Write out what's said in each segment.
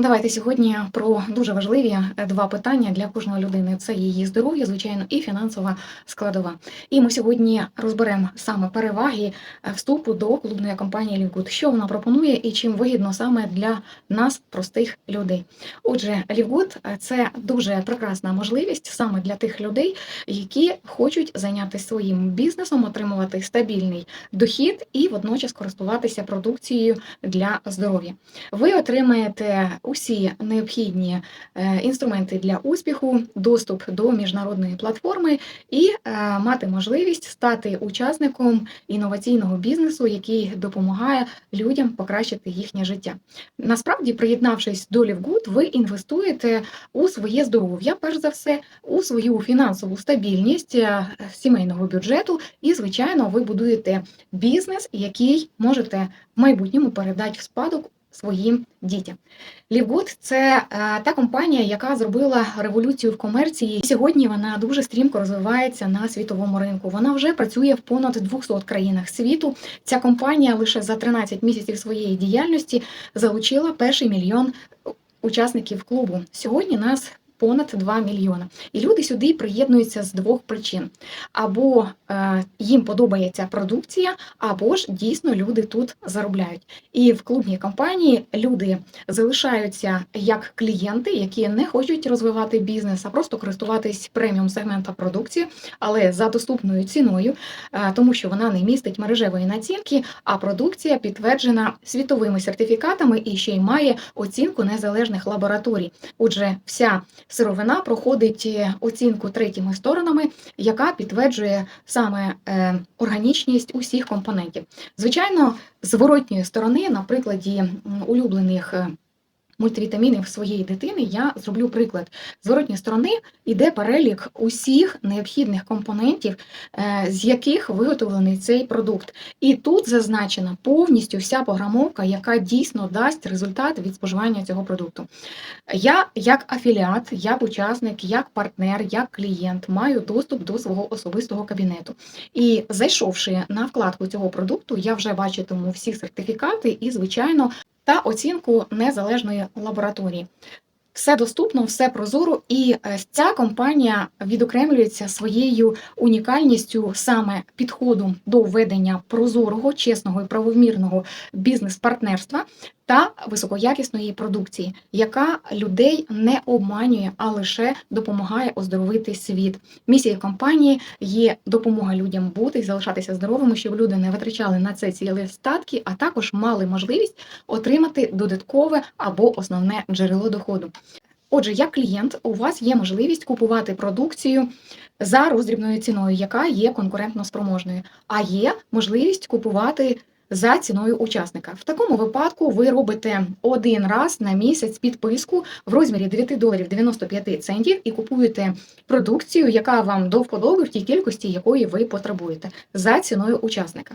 Давайте сьогодні про дуже важливі е, два питання для кожної людини: це її здоров'я, звичайно, і фінансова складова. І ми сьогодні розберемо саме переваги е, вступу до клубної компанії Лівгуд, що вона пропонує і чим вигідно саме для нас, простих людей. Отже, Лівгуд це дуже прекрасна можливість саме для тих людей, які хочуть зайнятися своїм бізнесом, отримувати стабільний дохід і водночас користуватися продукцією для здоров'я. Ви отримаєте усі необхідні е, інструменти для успіху, доступ до міжнародної платформи і е, мати можливість стати учасником інноваційного бізнесу, який допомагає людям покращити їхнє життя. Насправді, приєднавшись до Лівгуд, ви інвестуєте у своє здоров'я, перш за все, у свою фінансову стабільність е, сімейного бюджету, і, звичайно, ви будуєте бізнес, який можете в майбутньому передати в спадок своїм дітям. Лівгуд це е, та компанія, яка зробила революцію в комерції. Сьогодні вона дуже стрімко розвивається на світовому ринку. Вона вже працює в понад 200 країнах світу. Ця компанія лише за 13 місяців своєї діяльності залучила перший мільйон учасників клубу. Сьогодні нас понад 2 мільйона. І люди сюди приєднуються з двох причин: або е, їм подобається продукція, або ж дійсно люди тут заробляють. І в клубній компанії люди залишаються як клієнти, які не хочуть розвивати бізнес, а просто користуватись преміум сегмента продукції, але за доступною ціною, е, тому що вона не містить мережевої націнки, а продукція підтверджена світовими сертифікатами і ще й має оцінку незалежних лабораторій. Отже, вся сировина проходить е, оцінку третіми сторонами, яка підтверджує саме е, органічність усіх компонентів. Звичайно, зворотньої сторони, на прикладі улюблених. Е, мультивітамінів своєї дитини я зроблю приклад. З зворотньої сторони йде перелік усіх необхідних компонентів, е, з яких виготовлений цей продукт. І тут зазначена повністю вся програмовка, яка дійсно дасть результат від споживання цього продукту. Я, як афіліат, як учасник, як партнер, як клієнт, маю доступ до свого особистого кабінету. І зайшовши на вкладку цього продукту, я вже бачитиму всі сертифікати і, звичайно, та оцінку незалежної лабораторії. Все доступно, все прозоро, і е, ця компанія відокремлюється своєю унікальністю саме підходу до введення прозорого, чесного і правомірного бізнес-партнерства та високоякісної продукції, яка людей не обманює, а лише допомагає оздоровити світ. Місія компанії є допомога людям бути і залишатися здоровими, щоб люди не витрачали на це цілі статки, а також мали можливість отримати додаткове або основне джерело доходу. Отже, як клієнт, у вас є можливість купувати продукцію за роздрібною ціною, яка є конкурентно спроможною, а є можливість купувати за ціною учасника. В такому випадку ви робите один раз на місяць підписку в розмірі 9 доларів 95 центів і купуєте продукцію, яка вам до вподоби в тій кількості, якої ви потребуєте, за ціною учасника.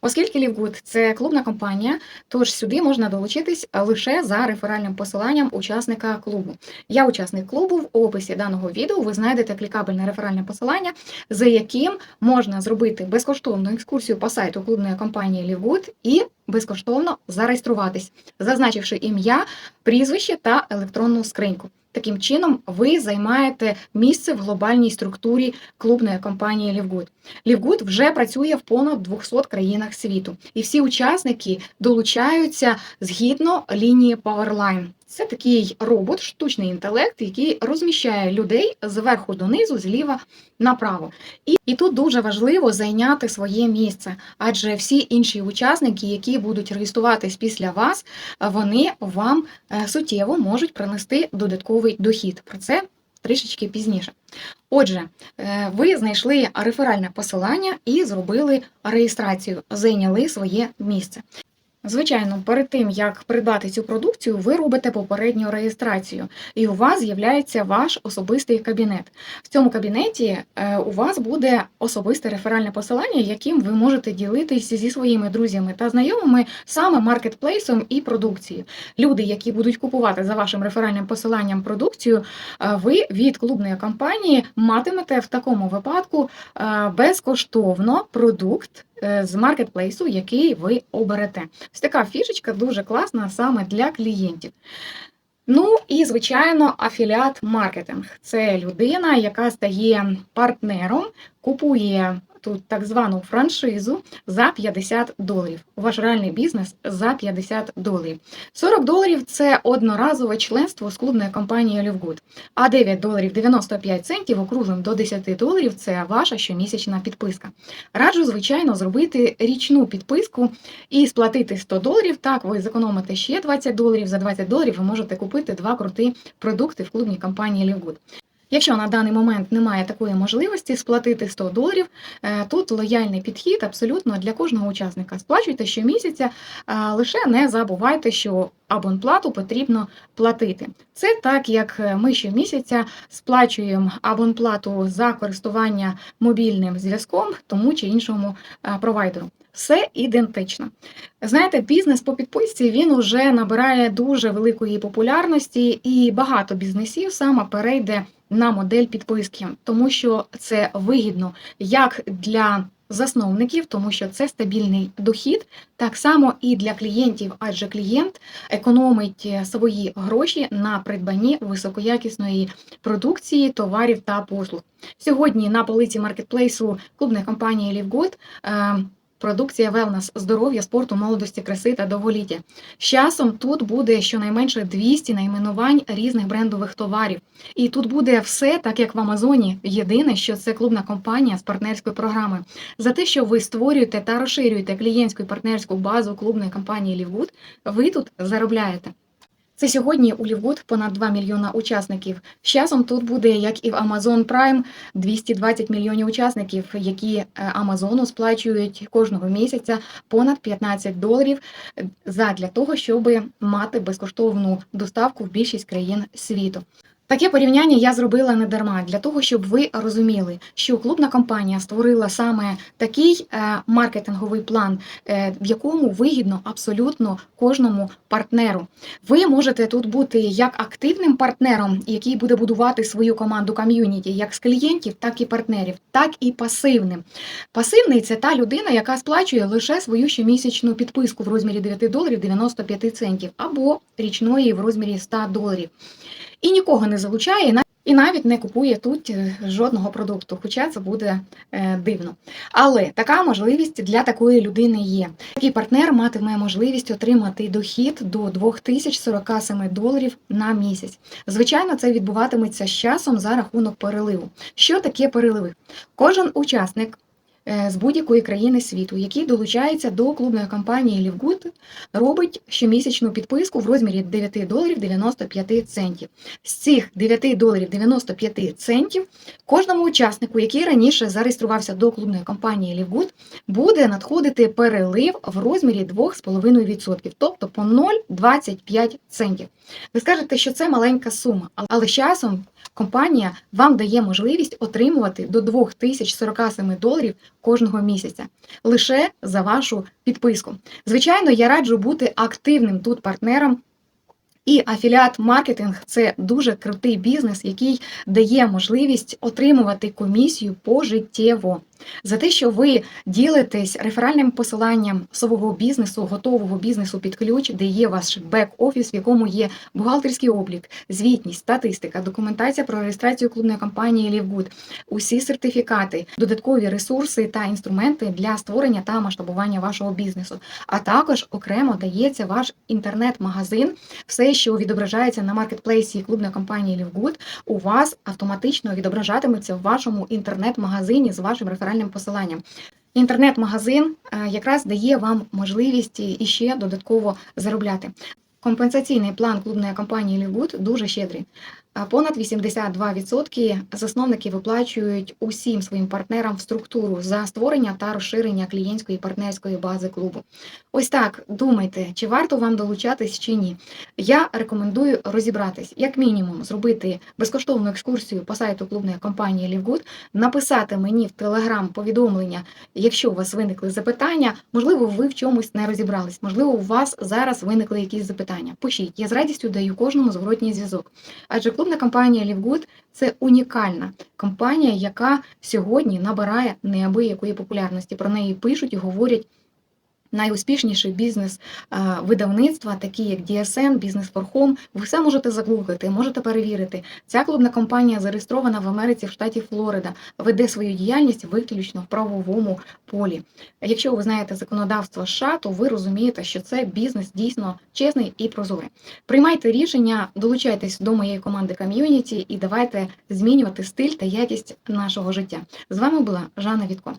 Оскільки Лівгуд це клубна компанія, тож сюди можна долучитись лише за реферальним посиланням учасника клубу. Я учасник клубу. В описі даного відео ви знайдете клікабельне реферальне посилання, за яким можна зробити безкоштовну екскурсію по сайту клубної компанії Лівгуд і безкоштовно зареєструватись, зазначивши ім'я, прізвище та електронну скриньку. Таким чином, ви займаєте місце в глобальній структурі клубної компанії Лівгуд. Лівгуд вже працює в понад 200 країнах світу, і всі учасники долучаються згідно лінії Powerline. Це такий робот, штучний інтелект, який розміщає людей зверху донизу, зліва направо. І, і тут дуже важливо зайняти своє місце, адже всі інші учасники, які будуть реєструватись після вас, вони вам е, суттєво можуть принести додатковий дохід. Про це трішечки пізніше. Отже, е, ви знайшли реферальне посилання і зробили реєстрацію, зайняли своє місце. Звичайно, перед тим як придбати цю продукцію, ви робите попередню реєстрацію, і у вас з'являється ваш особистий кабінет. В цьому кабінеті е, у вас буде особисте реферальне посилання, яким ви можете ділитися зі своїми друзями та знайомими саме маркетплейсом і продукцією. Люди, які будуть купувати за вашим реферальним посиланням продукцію, е, ви від клубної компанії матимете в такому випадку е, безкоштовно продукт. З маркетплейсу, який ви оберете. Ось така фішечка дуже класна саме для клієнтів. Ну і звичайно, афіліат маркетинг це людина, яка стає партнером, купує тут так звану франшизу за 50 доларів. Ваш реальний бізнес за 50 доларів. 40 доларів це одноразове членство з клубної компанії Олівгуд. А 9 доларів 95 центів округлим до 10 доларів це ваша щомісячна підписка. Раджу, звичайно, зробити річну підписку і сплатити 100 доларів. Так, ви зекономите ще 20 доларів. За 20 доларів ви можете купити два круті продукти в клубній компанії Лівгуд. Якщо на даний момент немає такої можливості сплатити 100 доларів, е, тут лояльний підхід абсолютно для кожного учасника. Сплачуйте щомісяця, а лише не забувайте, що абонплату потрібно платити. Це так, як ми щомісяця сплачуємо абонплату за користування мобільним зв'язком тому чи іншому е, провайдеру. Все ідентично. Знаєте, бізнес по підписці він уже набирає дуже великої популярності, і багато бізнесів саме перейде на модель підписки, тому що це вигідно як для засновників, тому що це стабільний дохід, так само і для клієнтів, адже клієнт економить свої гроші на придбанні високоякісної продукції, товарів та послуг. Сьогодні на полиці маркетплейсу клубної компанії Лівгуд Продукція велнес, здоров'я, спорту, молодості, краси та довголіття. З часом тут буде щонайменше 200 найменувань різних брендових товарів. І тут буде все так, як в Амазоні. Єдине, що це клубна компанія з партнерської програми. За те, що ви створюєте та розширюєте клієнтську і партнерську базу клубної компанії Лівгуд, ви тут заробляєте. Це сьогодні у Лівгуд понад 2 мільйона учасників. З часом тут буде, як і в Amazon Prime, 220 мільйонів учасників, які Амазону сплачують кожного місяця понад 15 доларів задля того, щоб мати безкоштовну доставку в більшість країн світу. Таке порівняння я зробила не дарма для того, щоб ви розуміли, що клубна компанія створила саме такий е, маркетинговий план, е, в якому вигідно абсолютно кожному партнеру. Ви можете тут бути як активним партнером, який буде будувати свою команду ком'юніті, як з клієнтів, так і партнерів, так і пасивним. Пасивний це та людина, яка сплачує лише свою щомісячну підписку в розмірі 9 доларів 95 центів або річної в розмірі 100 доларів і нікого не залучає, і навіть не купує тут е, жодного продукту, хоча це буде е, дивно. Але така можливість для такої людини є. Такий партнер матиме можливість отримати дохід до 2047 доларів на місяць. Звичайно, це відбуватиметься з часом за рахунок переливу. Що таке переливи? Кожен учасник з будь-якої країни світу, який долучається до клубної компанії Лівгуд, робить щомісячну підписку в розмірі 9 доларів 95 центів. З цих 9 доларів 95 центів кожному учаснику, який раніше зареєструвався до клубної компанії Лівгуд, буде надходити перелив в розмірі 2,5%, тобто по 0,25 центів. Ви скажете, що це маленька сума, але з часом компанія вам дає можливість отримувати до 2047 доларів кожного місяця лише за вашу підписку. Звичайно, я раджу бути активним тут партнером. І афіліат маркетинг це дуже крутий бізнес, який дає можливість отримувати комісію пожиттєво за те, що ви ділитесь реферальним посиланням свого бізнесу, готового бізнесу під ключ, де є ваш бек-офіс, в якому є бухгалтерський облік, звітність, статистика, документація про реєстрацію клубної компанії Лівгуд, усі сертифікати, додаткові ресурси та інструменти для створення та масштабування вашого бізнесу. А також окремо дається ваш інтернет-магазин, все, що відображається на маркетплейсі клубної компанії Лівгуд, у вас автоматично відображатиметься в вашому інтернет-магазині з вашим реферальним реферальним посиланням. Інтернет-магазин е, якраз дає вам можливість іще додатково заробляти. Компенсаційний план клубної компанії Лівгуд дуже щедрий. Понад 82% засновники виплачують усім своїм партнерам в структуру за створення та розширення клієнтської партнерської бази клубу. Ось так думайте, чи варто вам долучатись чи ні. Я рекомендую розібратись, як мінімум, зробити безкоштовну екскурсію по сайту клубної компанії Лівгуд, написати мені в телеграм повідомлення, якщо у вас виникли запитання, можливо, ви в чомусь не розібрались, можливо, у вас зараз виникли якісь запитання. Пишіть, я з радістю даю кожному зворотній зв'язок. Адже клуб Міжнародна компанія Лівгуд це унікальна компанія, яка сьогодні набирає неабиякої популярності. Про неї пишуть і говорять найуспішніші бізнес е, видавництва, такі як DSN, Business for Home. Ви все можете загуглити, можете перевірити. Ця клубна компанія зареєстрована в Америці в штаті Флорида, веде свою діяльність виключно в правовому полі. Якщо ви знаєте законодавство США, то ви розумієте, що це бізнес дійсно чесний і прозорий. Приймайте рішення, долучайтесь до моєї команди ком'юніті і давайте змінювати стиль та якість нашого життя. З вами була Жанна Вітко.